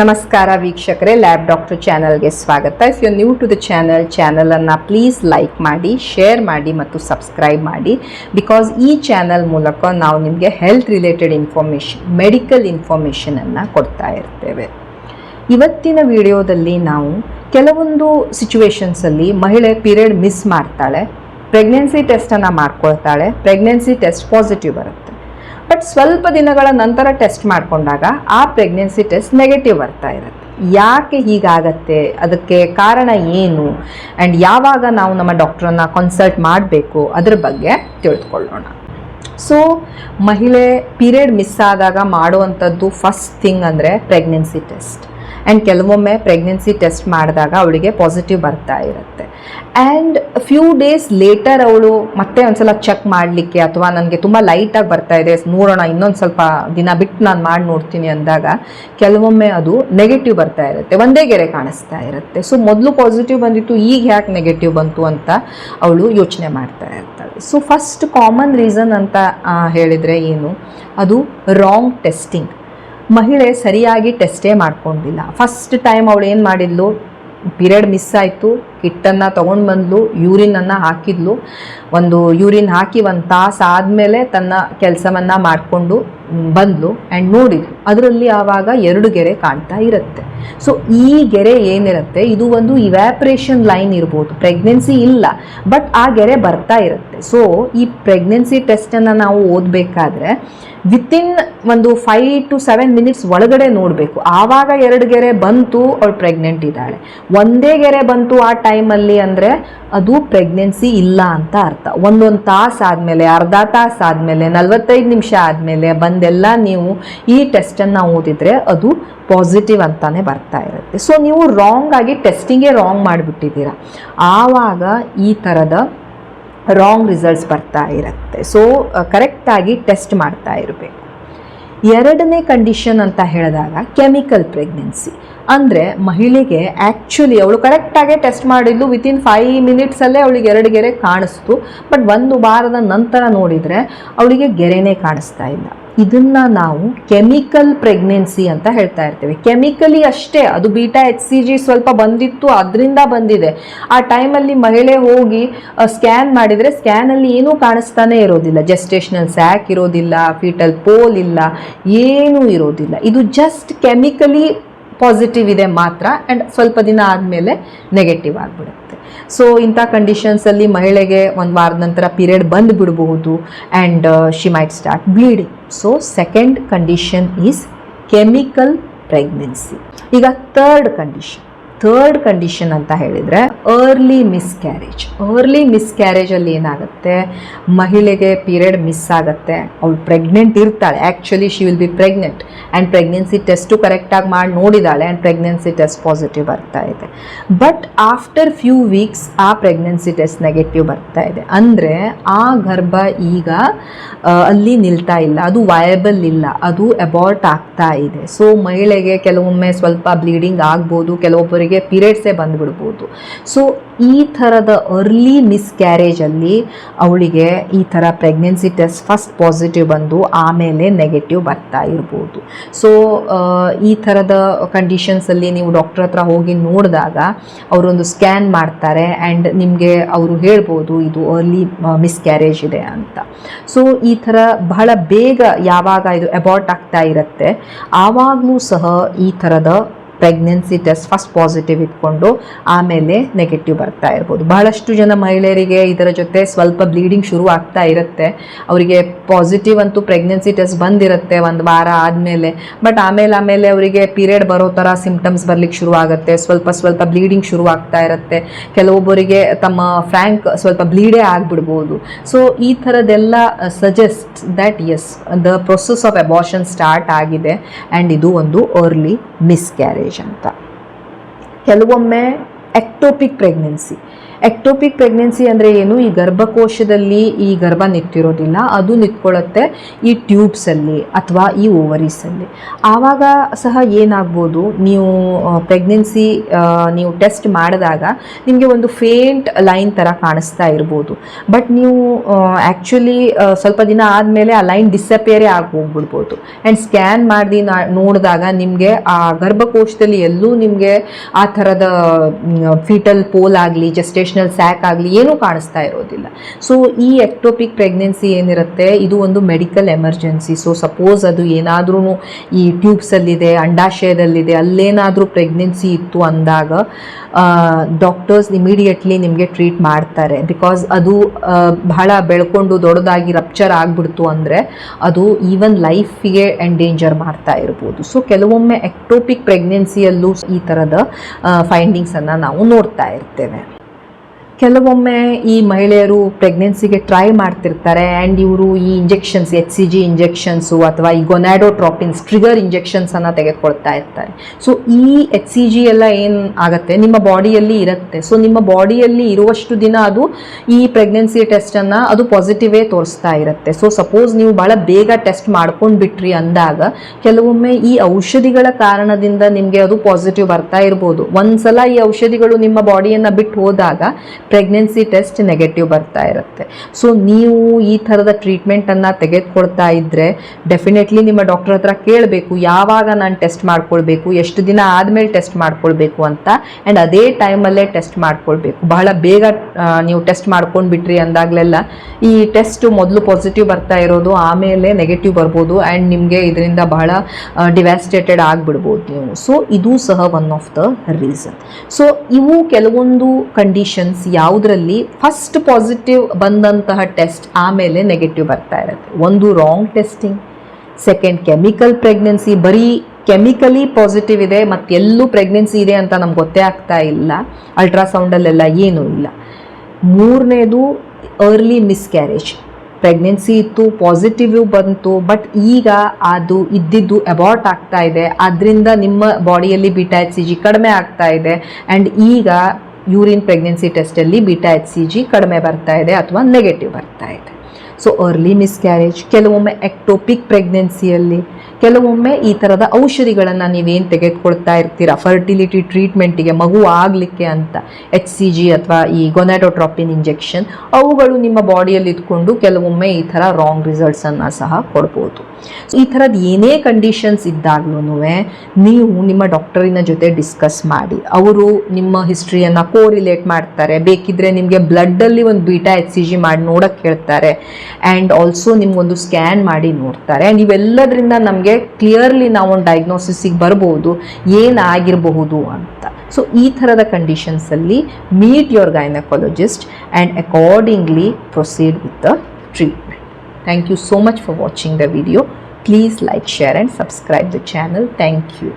ನಮಸ್ಕಾರ ವೀಕ್ಷಕರೇ lab doctor ಚಾನಲ್ಗೆ ಸ್ವಾಗತ. If you new to the channel ಚಾನಲನ್ನು ಪ್ಲೀಸ್ ಲೈಕ್ ಮಾಡಿ ಶೇರ್ ಮಾಡಿ ಮತ್ತು ಸಬ್ಸ್ಕ್ರೈಬ್ ಮಾಡಿ. ಬಿಕಾಸ್ ಈ ಚಾನಲ್ ಮೂಲಕ ನಾವು ನಿಮಗೆ ಹೆಲ್ತ್ ರಿಲೇಟೆಡ್ ಇನ್ಫಾರ್ಮೇಷನ್ ಮೆಡಿಕಲ್ ಇನ್ಫಾರ್ಮೇಷನನ್ನು ಕೊಡ್ತಾ ಇರ್ತೇವೆ. ಇವತ್ತಿನ ವಿಡಿಯೋದಲ್ಲಿ ನಾವು ಕೆಲವೊಂದು ಸಿಚುವೇಶನ್ಸಲ್ಲಿ ಮಹಿಳೆ ಪೀರಿಯಡ್ ಮಿಸ್ ಮಾಡ್ತಾಳೆ ಪ್ರೆಗ್ನೆನ್ಸಿ ಟೆಸ್ಟನ್ನು ಮಾಡ್ಕೊಳ್ತಾಳೆ ಪ್ರೆಗ್ನೆನ್ಸಿ ಟೆಸ್ಟ್ ಪಾಸಿಟಿವ್ ಬರುತ್ತೆ. ಬಟ್ ಸ್ವಲ್ಪ ದಿನಗಳ ನಂತರ ಟೆಸ್ಟ್ ಮಾಡಿಕೊಂಡಾಗ ಆ ಪ್ರೆಗ್ನೆನ್ಸಿ ಟೆಸ್ಟ್ ನೆಗೆಟಿವ್ ಬರ್ತಾ ಇರುತ್ತೆ. ಯಾಕೆ ಹೀಗಾಗತ್ತೆ? ಅದಕ್ಕೆ ಕಾರಣ ಏನು? ಆ್ಯಂಡ್ ಯಾವಾಗ ನಾವು ನಮ್ಮ ಡಾಕ್ಟ್ರನ್ನ ಕನ್ಸಲ್ಟ್ ಮಾಡಬೇಕು? ಅದ್ರ ಬಗ್ಗೆ ತಿಳಿದುಕೊಳ್ಳೋಣ ಸೊ ಮಹಿಳೆ ಪೀರಿಯಡ್ ಮಿಸ್ ಆದಾಗ ಮಾಡುವಂಥದ್ದು ಫಸ್ಟ್ ಥಿಂಗ್ ಅಂದರೆ ಪ್ರೆಗ್ನೆನ್ಸಿ ಟೆಸ್ಟ್. ಆ್ಯಂಡ್ ಕೆಲವೊಮ್ಮೆ ಪ್ರೆಗ್ನೆನ್ಸಿ ಟೆಸ್ಟ್ ಮಾಡಿದಾಗ ಅವಳಿಗೆ ಪಾಸಿಟಿವ್ ಬರ್ತಾ ಇರುತ್ತೆ. ಆ್ಯಂಡ್ ಫ್ಯೂ ಡೇಸ್ ಲೇಟರ್ ಅವಳು ಮತ್ತೆ ಒಂದ್ಸಲ ಚೆಕ್ ಮಾಡಲಿಕ್ಕೆ ಅಥವಾ ನನಗೆ ತುಂಬ ಲೈಟಾಗಿ ಬರ್ತಾ ಇದೆ, ನೋಡೋಣ, ಇನ್ನೊಂದು ಸ್ವಲ್ಪ ದಿನ ಬಿಟ್ಟು ನಾನು ಮಾಡಿ ನೋಡ್ತೀನಿ ಅಂದಾಗ ಕೆಲವೊಮ್ಮೆ ಅದು ನೆಗೆಟಿವ್ ಬರ್ತಾ ಇರುತ್ತೆ. ಒಂದೇ ಗೆರೆ ಕಾಣಿಸ್ತಾ ಇರುತ್ತೆ. ಸೊ ಮೊದಲು ಪಾಸಿಟಿವ್ ಬಂದಿತ್ತು, ಈಗ ಯಾಕೆ ನೆಗೆಟಿವ್ ಬಂತು ಅಂತ ಅವಳು ಯೋಚನೆ ಮಾಡ್ತಾ ಇರ್ತಾಳೆ. ಸೊ ಫಸ್ಟ್ ಕಾಮನ್ ರೀಸನ್ ಅಂತ ಹೇಳಿದರೆ ಏನು? ಅದು ರಾಂಗ್ ಟೆಸ್ಟಿಂಗ್ ಮಹಿಳೆ ಸರಿಯಾಗಿ ಟೆಸ್ಟೇ ಮಾಡ್ಕೊಂಡಿಲ್ಲ. ಫಸ್ಟ್ ಟೈಮ್ ಅವಳು ಏನು ಮಾಡಿದ್ಲು? ಪಿರಿಯಡ್ ಮಿಸ್ ಆಯಿತು. ಕಿಟ್ಟನ್ನು ತೊಗೊಂಡು ಬಂದ್ಲು, ಯೂರಿನನ್ನು ಹಾಕಿದ್ಲು. ಒಂದು ಯೂರಿನ್ ಹಾಕಿ ಒಂದು ತಾಸು ಆದಮೇಲೆ ತನ್ನ ಕೆಲಸವನ್ನು ಮಾಡಿಕೊಂಡು ಬಂದ್ಲು ಆ್ಯಂಡ್ ನೋಡಿದ್ಲು. ಅದರಲ್ಲಿ ಆವಾಗ ಎರಡು ಗೆರೆ ಕಾಣ್ತಾ ಇರುತ್ತೆ. ಸೊ ಈ ಗೆರೆ ಏನಿರುತ್ತೆ? ಇದು ಒಂದು ಇವ್ಯಾಪ್ರೇಷನ್ ಲೈನ್ ಇರ್ಬೋದು. ಪ್ರೆಗ್ನೆನ್ಸಿ ಇಲ್ಲ. ಬಟ್ ಆ ಗೆರೆ ಬರ್ತಾ ಇರುತ್ತೆ. ಸೊ ಈ ಪ್ರೆಗ್ನೆನ್ಸಿ ಟೆಸ್ಟನ್ನು ನಾವು ಓದಬೇಕಾದ್ರೆ ವಿತಿನ್ ಒಂದು ಫೈವ್ ಟು ಸೆವೆನ್ ಮಿನಿಟ್ಸ್ ಒಳಗಡೆ ನೋಡಬೇಕು. ಆವಾಗ ಎರಡು ಗೆರೆ ಬಂತು, ಅವಳು ಪ್ರೆಗ್ನೆಂಟ್ ಇದ್ದಾಳೆ. ಒಂದೇ ಗೆರೆ ಬಂತು ಆ ಟೈಮಲ್ಲಿ ಅಂದರೆ, ಅದು ಪ್ರೆಗ್ನೆನ್ಸಿ ಇಲ್ಲ ಅಂತ ಅರ್ಥ. ಒಂದೊಂದು ತಾಸು ಆದಮೇಲೆ, ಅರ್ಧ ತಾಸು ಆದಮೇಲೆ, ನಲವತ್ತೈದು ನಿಮಿಷ ಆದಮೇಲೆ ಬಂದೆಲ್ಲ ನೀವು ಈ ಟೆಸ್ಟನ್ನು ಓದಿದರೆ ಅದು ಪಾಸಿಟಿವ್ ಅಂತಾನೆ ಬರ್ತಾ ಇರುತ್ತೆ. ಸೊ ನೀವು ರಾಂಗ್ ಆಗಿ ಟೆಸ್ಟಿಂಗೇ ರಾಂಗ್ ಮಾಡಿಬಿಟ್ಟಿದ್ದೀರ. ಆವಾಗ ಈ ಥರದ ರಾಂಗ್ ರಿಸಲ್ಟ್ಸ್ ಬರ್ತಾ ಇರುತ್ತೆ. ಸೊ ಕರೆಕ್ಟಾಗಿ ಟೆಸ್ಟ್ ಮಾಡ್ತಾ ಇರಬೇಕು. ಎರಡನೇ ಕಂಡೀಷನ್ ಅಂತ ಹೇಳಿದಾಗ ಕೆಮಿಕಲ್ ಪ್ರೆಗ್ನೆನ್ಸಿ ಅಂದರೆ ಮಹಿಳೆಗೆ ಆ್ಯಕ್ಚುಲಿ ಅವಳು ಕರೆಕ್ಟಾಗೆ ಟೆಸ್ಟ್ ಮಾಡಿದ್ಲು ವಿತಿನ್ ಫೈವ್ ಮಿನಿಟ್ಸಲ್ಲೇ ಅವಳಿಗೆ ಎರಡು ಗೆರೆ ಕಾಣಿಸ್ತು. ಬಟ್ ಒಂದು ವಾರದ ನಂತರ ನೋಡಿದರೆ ಅವಳಿಗೆ ಗೆರೆನೇ ಕಾಣಿಸ್ತಾ ಇಲ್ಲ. ಇದನ್ನ ನಾವು ಕೆಮಿಕಲ್ ಪ್ರೆಗ್ನೆನ್ಸಿ ಅಂತ ಹೇಳ್ತಾ ಇರ್ತೀವಿ. ಕೆಮಿಕಲಿ ಅಷ್ಟೇ, ಅದು ಬೀಟಾ ಎಚ್ ಸಿ ಜಿ ಸ್ವಲ್ಪ ಬಂದಿತ್ತು, ಅದರಿಂದ ಬಂದಿದೆ. ಆ ಟೈಮಲ್ಲಿ ಮಹಿಳೆ ಹೋಗಿ ಸ್ಕ್ಯಾನ್ ಮಾಡಿದರೆ ಸ್ಕ್ಯಾನಲ್ಲಿ ಏನೂ ಕಾಣಿಸ್ತಾನೇ ಇರೋದಿಲ್ಲ. ಜೆಸ್ಟೇಷನಲ್ ಸ್ಯಾಕ್ ಇರೋದಿಲ್ಲ, ಫೀಟಲ್ ಪೋಲ್ ಇಲ್ಲ, ಏನೂ ಇರೋದಿಲ್ಲ. ಇದು ಜಸ್ಟ್ ಕೆಮಿಕಲಿ ಪಾಸಿಟಿವ್ ಇದೆ ಮಾತ್ರ ಆ್ಯಂಡ್ ಸ್ವಲ್ಪ ದಿನ ಆದಮೇಲೆ ನೆಗೆಟಿವ್ ಆಗಿಬಿಡುತ್ತೆ. ಸೊ ಇಂಥ ಕಂಡೀಷನ್ಸಲ್ಲಿ ಮಹಿಳೆಗೆ ಒಂದು ವಾರದ ನಂತರ ಪೀರಿಯಡ್ ಬಂದು ಬಿಡಬಹುದು and she might start bleeding so second condition is chemical pregnancy ಈಗ ಥರ್ಡ್ ಕಂಡೀಷನ್ ಥರ್ಡ್ ಕಂಡೀಷನ್ ಅಂತ ಹೇಳಿದರೆ ಅರ್ಲಿ ಮಿಸ್ ಕ್ಯಾರೇಜ್ ಅರ್ಲಿ ಮಿಸ್ ಕ್ಯಾರೇಜಲ್ಲಿ ಏನಾಗುತ್ತೆ? ಮಹಿಳೆಗೆ ಪೀರಿಯಡ್ ಮಿಸ್ ಆಗುತ್ತೆ. ಅವಳು ಪ್ರೆಗ್ನೆಂಟ್ ಇರ್ತಾಳೆ. Actually she will be pregnant and pregnancy test ಕರೆಕ್ಟಾಗಿ ಮಾಡಿ ನೋಡಿದಾಳೆ ಆ್ಯಂಡ್ ಪ್ರೆಗ್ನೆನ್ಸಿ ಟೆಸ್ಟ್ ಪಾಸಿಟಿವ್ ಬರ್ತಾ ಇದೆ. ಬಟ್ ಆಫ್ಟರ್ ಫ್ಯೂ ವೀಕ್ಸ್ ಆ ಪ್ರೆಗ್ನೆನ್ಸಿ ಟೆಸ್ಟ್ ನೆಗೆಟಿವ್ ಬರ್ತಾ ಇದೆ. ಅಂದರೆ ಆ ಗರ್ಭ ಈಗ ಅಲ್ಲಿ ನಿಲ್ತಾ ಇಲ್ಲ. ಅದು ವಯಬಲ್ ಇಲ್ಲ. ಅದು ಅಬಾರ್ಟ್ ಆಗ್ತಾ ಇದೆ. ಸೊ ಮಹಿಳೆಗೆ ಕೆಲವೊಮ್ಮೆ ಸ್ವಲ್ಪ ಬ್ಲೀಡಿಂಗ್ ಆಗ್ಬೋದು. ಕೆಲವೊಬ್ಬರಿಗೆ ಪೀರಿಯಡ್ಸೇ ಬಂದುಬಿಡ್ಬೋದು. ಸೊ ಈ ಥರದ ಅರ್ಲಿ ಮಿಸ್ಕ್ಯಾರೇಜಲ್ಲಿ ಅವಳಿಗೆ ಈ ಥರ ಪ್ರೆಗ್ನೆನ್ಸಿ ಟೆಸ್ಟ್ ಫಸ್ಟ್ ಪಾಸಿಟಿವ್ ಬಂದು ಆಮೇಲೆ ನೆಗೆಟಿವ್ ಬರ್ತಾ ಇರ್ಬೋದು. ಸೊ ಈ ಥರದ ಕಂಡೀಷನ್ಸಲ್ಲಿ ನೀವು ಡಾಕ್ಟರ್ ಹತ್ರ ಹೋಗಿ ನೋಡಿದಾಗ ಅವರೊಂದು ಸ್ಕ್ಯಾನ್ ಮಾಡ್ತಾರೆ ಆ್ಯಂಡ್ ನಿಮಗೆ ಅವರು ಹೇಳ್ಬೋದು ಇದು ಅರ್ಲಿ ಮಿಸ್ಕ್ಯಾರೇಜ್ ಇದೆ ಅಂತ. ಸೊ ಈ ಥರ ಬಹಳ ಬೇಗ ಯಾವಾಗ ಇದು ಅಬಾರ್ಟ್ ಆಗ್ತಾ ಇರುತ್ತೆ, ಆವಾಗಲೂ ಸಹ ಈ ಥರದ ಪ್ರೆಗ್ನೆನ್ಸಿ ಟೆಸ್ಟ್ ಫಸ್ಟ್ ಪಾಸಿಟಿವ್ ಇಟ್ಕೊಂಡು ಆಮೇಲೆ ನೆಗೆಟಿವ್ ಬರ್ತಾ ಇರ್ಬೋದು. ಬಹಳಷ್ಟು ಜನ ಮಹಿಳೆಯರಿಗೆ ಇದರ ಜೊತೆ ಸ್ವಲ್ಪ ಬ್ಲೀಡಿಂಗ್ ಶುರು ಆಗ್ತಾ ಇರುತ್ತೆ. ಅವರಿಗೆ ಪಾಸಿಟಿವ್ ಅಂತೂ ಪ್ರೆಗ್ನೆನ್ಸಿ ಟೆಸ್ಟ್ ಬಂದಿರುತ್ತೆ ಒಂದು ವಾರ ಆದಮೇಲೆ. ಬಟ್ ಆಮೇಲೆ ಆಮೇಲೆ ಅವರಿಗೆ ಪೀರಿಯಡ್ ಬರೋ ಥರ ಸಿಂಪ್ಟಮ್ಸ್ ಬರಲಿಕ್ಕೆ ಶುರು ಆಗುತ್ತೆ. ಸ್ವಲ್ಪ ಸ್ವಲ್ಪ ಬ್ಲೀಡಿಂಗ್ ಶುರು ಆಗ್ತಾ ಇರುತ್ತೆ. ಕೆಲವೊಬ್ಬರಿಗೆ ತಮ್ಮ ಫ್ರ್ಯಾಂಕ್ ಸ್ವಲ್ಪ ಬ್ಲೀಡೇ ಆಗಿಬಿಡ್ಬೋದು. ಸೊ ಈ ಥರದ್ದೆಲ್ಲ suggest that is the process of abortion start ಆಗಿದೆ. ಆ್ಯಂಡ್ ಇದು ಒಂದು ಅರ್ಲಿ ಮಿಸ್ಕ್ಯಾರೇಜ್ ಅಂತ ಕೆಲವೊಮ್ಮೆ ಎಕ್ಟೋಪಿಕ್ ಪ್ರೆಗ್ನೆನ್ಸಿ ಎಕ್ಟೋಪಿಕ್ ಪ್ರೆಗ್ನೆನ್ಸಿ ಅಂದರೆ ಏನು? ಈ ಗರ್ಭಕೋಶದಲ್ಲಿ ಈ ಗರ್ಭ ನಿಂತಿರೋದಿಲ್ಲ. ಅದು ನಿಂತ್ಕೊಳ್ಳುತ್ತೆ ಈ ಟ್ಯೂಬ್ಸಲ್ಲಿ ಅಥವಾ ಈ ಓವರೀಸಲ್ಲಿ ಆವಾಗ ಸಹ ಏನಾಗ್ಬೋದು? ನೀವು ಪ್ರೆಗ್ನೆನ್ಸಿ ನೀವು ಟೆಸ್ಟ್ ಮಾಡಿದಾಗ ನಿಮಗೆ ಒಂದು ಫೇಂಟ್ ಲೈನ್ ಥರ ಕಾಣಿಸ್ತಾ ಇರ್ಬೋದು. ಬಟ್ ನೀವು ಆ್ಯಕ್ಚುಲಿ ಸ್ವಲ್ಪ ದಿನ ಆದಮೇಲೆ ಆ ಲೈನ್ ಡಿಸಪೇರೇ ಆಗಿ ಹೋಗ್ಬಿಡ್ಬೋದು ಆ್ಯಂಡ್ ಸ್ಕ್ಯಾನ್ ಮಾಡಿ ನೋಡಿದಾಗ ನಿಮಗೆ ಆ ಗರ್ಭಕೋಶದಲ್ಲಿ ಎಲ್ಲೂ ನಿಮಗೆ ಆ ಥರದ ಫೀಟಲ್ ಪೋಲ್ ಆಗಲಿ ಸ್ಯಾಕ್ ಆಗಲಿ ಏನೂ ಕಾಣಿಸ್ತಾ ಇರೋದಿಲ್ಲ. ಸೊ ಈ ಎಕ್ಟೋಪಿಕ್ ಪ್ರೆಗ್ನೆನ್ಸಿ ಏನಿರುತ್ತೆ? ಇದು ಒಂದು ಮೆಡಿಕಲ್ ಎಮರ್ಜೆನ್ಸಿ ಸೊ ಸಪೋಸ್ ಅದು ಏನಾದ್ರೂ ಈ ಟ್ಯೂಬ್ಸಲ್ಲಿದೆ ಅಂಡಾಶಯದಲ್ಲಿದೆ, ಅಲ್ಲೇನಾದರೂ ಪ್ರೆಗ್ನೆನ್ಸಿ ಇತ್ತು ಅಂದಾಗ ಡಾಕ್ಟರ್ಸ್ ಇಮಿಡಿಯೇಟ್ಲಿ ನಿಮಗೆ ಟ್ರೀಟ್ ಮಾಡ್ತಾರೆ. ಬಿಕಾಸ್ ಅದು ಬಹಳ ಬೆಳ್ಕೊಂಡು ದೊಡ್ಡದಾಗಿ ರಪ್ಚರ್ ಆಗಿಬಿಡ್ತು ಅಂದರೆ, ಅದು ಈವನ್ ಲೈಫಿಗೆ ಎಂಡೇಂಜರ್ ಮಾಡ್ತಾ ಇರ್ಬೋದು. ಸೊ ಕೆಲವೊಮ್ಮೆ ಎಕ್ಟೋಪಿಕ್ ಪ್ರೆಗ್ನೆನ್ಸಿಯಲ್ಲೂ ಈ ಥರದ ಫೈಂಡಿಂಗ್ಸನ್ನು ನಾವು ನೋಡ್ತಾ ಇರ್ತೇವೆ. ಕೆಲವೊಮ್ಮೆ ಈ ಮಹಿಳೆಯರು ಪ್ರೆಗ್ನೆನ್ಸಿಗೆ ಟ್ರೈ ಮಾಡ್ತಿರ್ತಾರೆ ಆ್ಯಂಡ್ ಇವರು ಈ injections H C G injections ಅಥವಾ ಈ ಗೊನ್ಯಾಡೋಟ್ರಾಪಿನ್ಸ್ ಟ್ರಿಗರ್ ಇಂಜೆಕ್ಷನ್ಸನ್ನು ತೆಗೆದುಕೊಳ್ತಾ ಇರ್ತಾರೆ. ಸೊ ಈ ಎಚ್ ಸಿ ಜಿ ಎಲ್ಲ ಏನು ಆಗುತ್ತೆ? ನಿಮ್ಮ ಬಾಡಿಯಲ್ಲಿ ಇರುತ್ತೆ. ಸೊ ನಿಮ್ಮ ಬಾಡಿಯಲ್ಲಿ ಇರುವಷ್ಟು ದಿನ ಅದು ಈ ಪ್ರೆಗ್ನೆನ್ಸಿ ಟೆಸ್ಟನ್ನು ಅದು ಪಾಸಿಟಿವೇ ತೋರಿಸ್ತಾ ಇರುತ್ತೆ. ಸೊ ಸಪೋಸ್ ನೀವು ಭಾಳ ಬೇಗ ಟೆಸ್ಟ್ ಮಾಡ್ಕೊಂಡು ಬಿಟ್ರಿ ಅಂದಾಗ ಕೆಲವೊಮ್ಮೆ ಈ ಔಷಧಿಗಳ ಕಾರಣದಿಂದ ನಿಮಗೆ ಅದು ಪಾಸಿಟಿವ್ ಬರ್ತಾ ಇರ್ಬೋದು. ಒಂದ್ಸಲ ಈ ಔಷಧಿಗಳು ನಿಮ್ಮ ಬಾಡಿಯನ್ನು ಬಿಟ್ಟು ಹೋದಾಗ ಪ್ರೆಗ್ನೆನ್ಸಿ ಟೆಸ್ಟ್ ನೆಗೆಟಿವ್ ಬರ್ತಾ ಇರುತ್ತೆ. ಸೊ ನೀವು ಈ ಥರದ ಟ್ರೀಟ್ಮೆಂಟನ್ನು ತೆಗೆದುಕೊಳ್ತಾ ಇದ್ದರೆ ಡೆಫಿನೆಟ್ಲಿ ನಿಮ್ಮ ಡಾಕ್ಟರ್ ಹತ್ರ ಕೇಳಬೇಕು, ಯಾವಾಗ ನಾನು ಟೆಸ್ಟ್ ಮಾಡ್ಕೊಳ್ಬೇಕು, ಎಷ್ಟು ದಿನ ಆದಮೇಲೆ ಟೆಸ್ಟ್ ಮಾಡ್ಕೊಳ್ಬೇಕು ಅಂತ ಆ್ಯಂಡ್ ಅದೇ ಟೈಮಲ್ಲೇ ಟೆಸ್ಟ್ ಮಾಡ್ಕೊಳ್ಬೇಕು. ಬಹಳ ಬೇಗ ನೀವು ಟೆಸ್ಟ್ ಮಾಡ್ಕೊಂಡು ಬಿಟ್ರಿ ಅಂದಾಗಲೆಲ್ಲ, ಈ ಟೆಸ್ಟ್ ಮೊದಲು ಪಾಸಿಟಿವ್ ಬರ್ತಾ ಇರೋದು ಆಮೇಲೆ ನೆಗೆಟಿವ್ ಬರ್ಬೋದು ಆ್ಯಂಡ್ ನಿಮಗೆ ಇದರಿಂದ ಬಹಳ ಡಿವ್ಯಾಸ್ಟೇಟೆಡ್ ಆಗಿಬಿಡ್ಬೋದು ನೀವು. ಸೊ ಇದು ಸಹ one of the reason so ಇವು ಕೆಲವೊಂದು ಕಂಡೀಷನ್ಸ್ ಯಾವುದರಲ್ಲಿ ಫಸ್ಟ್ ಪಾಸಿಟಿವ್ ಬಂದಂತಹ ಟೆಸ್ಟ್ ಆಮೇಲೆ ನೆಗೆಟಿವ್ ಬರ್ತಾ ಇರುತ್ತೆ. ಒಂದು wrong testing second chemical pregnancy ಬರೀ ಕೆಮಿಕಲಿ ಪಾಸಿಟಿವ್ ಇದೆ, ಮತ್ತು ಎಲ್ಲೂ ಪ್ರೆಗ್ನೆನ್ಸಿ ಇದೆ ಅಂತ ನಮ್ಗೆ ಗೊತ್ತೇ ಆಗ್ತಾ ಇಲ್ಲ. ಅಲ್ಟ್ರಾಸೌಂಡಲ್ಲೆಲ್ಲ ಏನೂ ಇಲ್ಲ. ಮೂರನೇದು ಅರ್ಲಿ ಮಿಸ್ಕ್ಯಾರೇಜ್ ಪ್ರೆಗ್ನೆನ್ಸಿ ಇತ್ತು ಪಾಸಿಟಿವ್ ಬಂತು ಬಟ್ ಈಗ ಅದು ಇದ್ದಿದ್ದು ಅಬಾರ್ಟ್ ಆಗ್ತಾ ಇದೆ. ಅದರಿಂದ ನಿಮ್ಮ ಬಾಡಿಯಲ್ಲಿ ಎಚ್ ಸಿ ಜಿ ಕಡಿಮೆ ಆಗ್ತಾ ಇದೆ. ಆ್ಯಂಡ್ ಈಗ ಯೂರಿನ್ ಪ್ರೆಗ್ನೆನ್ಸಿ ಟೆಸ್ಟಲ್ಲಿ ಬಿಟಾ ಎಚ್ ಸಿ ಜಿ ಕಡಿಮೆ ಬರ್ತಾ ಇದೆ ಅಥವಾ ನೆಗೆಟಿವ್ ಬರ್ತಾ ಇದೆ. ಸೊ ಅರ್ಲಿ ಮಿಸ್ಕ್ಯಾರೇಜ್ ಕೆಲವೊಮ್ಮೆ ಎಕ್ಟೋಪಿಕ್ ಪ್ರೆಗ್ನೆನ್ಸಿಯಲ್ಲಿ ಕೆಲವೊಮ್ಮೆ ಈ ಥರದ ಔಷಧಿಗಳನ್ನು ನೀವೇನು ತೆಗೆದುಕೊಳ್ತಾ ಇರ್ತೀರಾ? ಫರ್ಟಿಲಿಟಿ ಟ್ರೀಟ್ಮೆಂಟಿಗೆ ಮಗು ಆಗಲಿಕ್ಕೆ ಅಂತ ಎಚ್ ಸಿ ಜಿ ಅಥವಾ ಈ ಗೊನಾಟೋಟ್ರಾಪಿನ್ ಇಂಜೆಕ್ಷನ್ ಅವುಗಳು ನಿಮ್ಮ ಬಾಡಿಯಲ್ಲಿ ಇದ್ಕೊಂಡು ಕೆಲವೊಮ್ಮೆ ಈ ಥರ ರಾಂಗ್ ರಿಸಲ್ಟ್ಸನ್ನು ಸಹ ಕೊಡ್ಬೋದು. ಸೊ ಈ ಥರದ್ದು ಏನೇ ಕಂಡೀಷನ್ಸ್ ಇದ್ದಾಗ್ಲೂ ನೀವು ನಿಮ್ಮ ಡಾಕ್ಟರಿನ ಜೊತೆ ಡಿಸ್ಕಸ್ ಮಾಡಿ. ಅವರು ನಿಮ್ಮ ಹಿಸ್ಟ್ರಿಯನ್ನು ಕೋರಿಲೇಟ್ ಮಾಡ್ತಾರೆ. ಬೇಕಿದ್ರೆ ನಿಮಗೆ ಬ್ಲಡ್ಡಲ್ಲಿ ಒಂದು ಬೀಟಾ ಎಚ್ ಸಿ ಜಿ ಮಾಡಿ ನೋಡೋಕ್ಕೆ ಹೇಳ್ತಾರೆ. ಆ್ಯಂಡ್ ಆಲ್ಸೋ ನಿಮಗೊಂದು ಸ್ಕ್ಯಾನ್ ಮಾಡಿ ನೋಡ್ತಾರೆ ಆ್ಯಂಡ್ ಇವೆಲ್ಲದರಿಂದ ನಮಗೆ ಕ್ಲಿಯರ್ಲಿ ನಾವು ಒಂದು ಡಯಾಗ್ನೋಸಿಸಿಗೆ ಬರ್ಬೋದು ಏನಾಗಿರಬಹುದು ಅಂತ ಸೊ ಈ ಥರದ ಕಂಡೀಷನ್ಸಲ್ಲಿ meet your gynaecologist and accordingly proceed with the treatment Thank you so much for watching the video. Please like, share and subscribe the channel. Thank you.